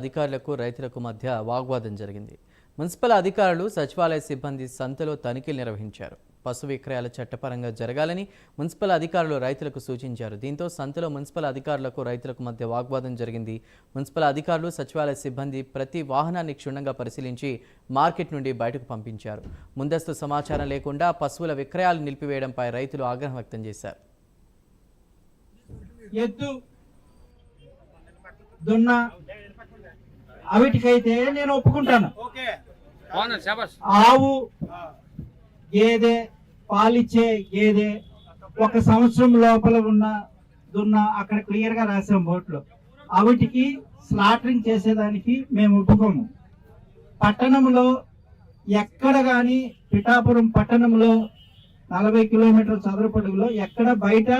అధికారులకు రైతులకు మధ్య వాగ్వాదం జరిగింది. మున్సిపల్ అధికారులు సచివాలయ సిబ్బంది సంతలో తనిఖీలు నిర్వహించారు. పశు విక్రయాలు చట్టపరంగా జరగాలని మున్సిపల్ అధికారులు రైతులకు సూచించారు. దీంతో సంతలో మున్సిపల్ అధికారులకు రైతులకు మధ్య వాగ్వాదం జరిగింది. మున్సిపల్ అధికారులు సచివాలయ సిబ్బంది ప్రతి వాహనాన్ని క్షుణ్ణంగా పరిశీలించి మార్కెట్ నుండి బయటకు పంపించారు. ముందస్తు సమాచారం లేకుండా పశువుల విక్రయాలు నిలిపివేయడంపై రైతులు ఆగ్రహం వ్యక్తం చేశారు. దున్న అవిటికైతే నేను ఒప్పుకుంటాను. ఆవు గేదె పాలిచ్చే గేదె ఒక సంవత్సరం లోపల ఉన్న దున్న అక్కడ క్లియర్గా రాసాం బోట్లో. అవిటికి స్లాటరింగ్ చేసేదానికి మేము ఒప్పుకోము. పట్టణంలో ఎక్కడ గాని పిఠాపురం పట్టణంలో నలభై కిలోమీటర్ల చదరపడుగులో ఎక్కడ బయట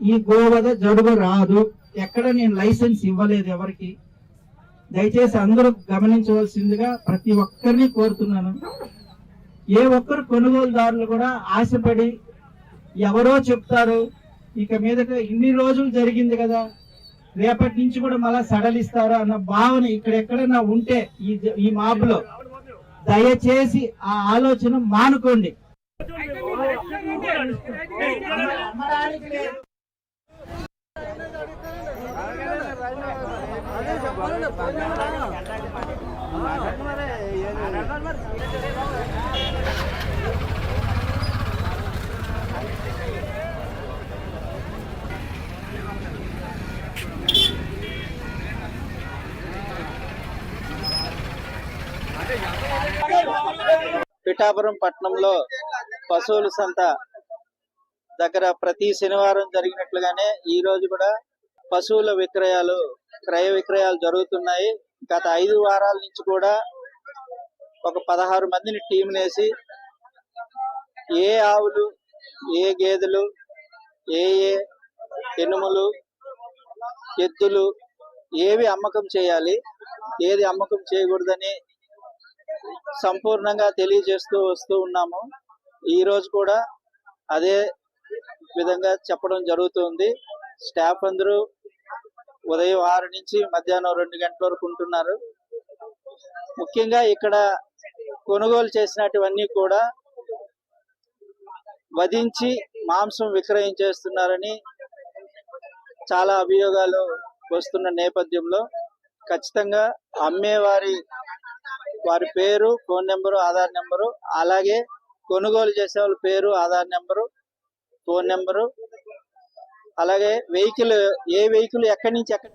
ఈ గోవద జడుగు రాదు. ఎక్కడ నేను లైసెన్స్ ఇవ్వలేదు ఎవరికి. దయచేసి అందరూ గమనించవలసిందిగా ప్రతి ఒక్కరిని కోరుతున్నాను ఏ ఒక్కరు కొనుగోలుదారులు కూడా ఆశపడి ఎవరో చెప్తారు ఇక మీదట ఇన్ని రోజులు జరిగింది కదా రేపటి నుంచి కూడా మళ్ళా సడలిస్తారు అన్న భావన ఇక్కడెక్కడన్నా ఉంటే ఈ జ- ఈ మాబులో దయచేసి ఆ ఆలోచన మానుకోండి పిఠాపురం పట్టణంలో పశువుల సంత దగ్గర ప్రతి శనివారం జరిగినట్లుగానే ఈ రోజు కూడా పశువుల విక్రయాలు క్రయ విక్రయాలు జరుగుతున్నాయి. గత ఐదు వారాల నుంచి కూడా ఒక పదహారు మందిని టీం వేసి ఏ ఆవులు ఏ గేదెలు ఏ ఏ ఎనుములు ఎద్దులు ఏవి అమ్మకం చేయాలి ఏది అమ్మకం చేయకూడదని సంపూర్ణంగా తెలియజేస్తూ వస్తూ ఉన్నాము. ఈ రోజు కూడా అదే విధంగా చెప్పడం జరుగుతుంది స్టాఫ్ అందరూ ఉదయం ఆరు నుంచి మధ్యాహ్నం రెండు గంటల వరకు ఉంటున్నారు. ముఖ్యంగా ఇక్కడ కొనుగోలు చేసినటువన్నీ కూడా వధించి మాంసం విక్రయించేస్తున్నారని చాలా అభియోగాలు వస్తున్న నేపథ్యంలో ఖచ్చితంగా అమ్మేవారి వారి పేరు ఫోన్ నెంబరు ఆధార్ నెంబరు అలాగే కొనుగోలు చేసే వాళ్ళ పేరు ఆధార్ నెంబరు ఫోన్ నెంబరు అలాగే వెహికల్ ఏ వెహికల్ ఎక్కడి నుంచి ఎక్కడి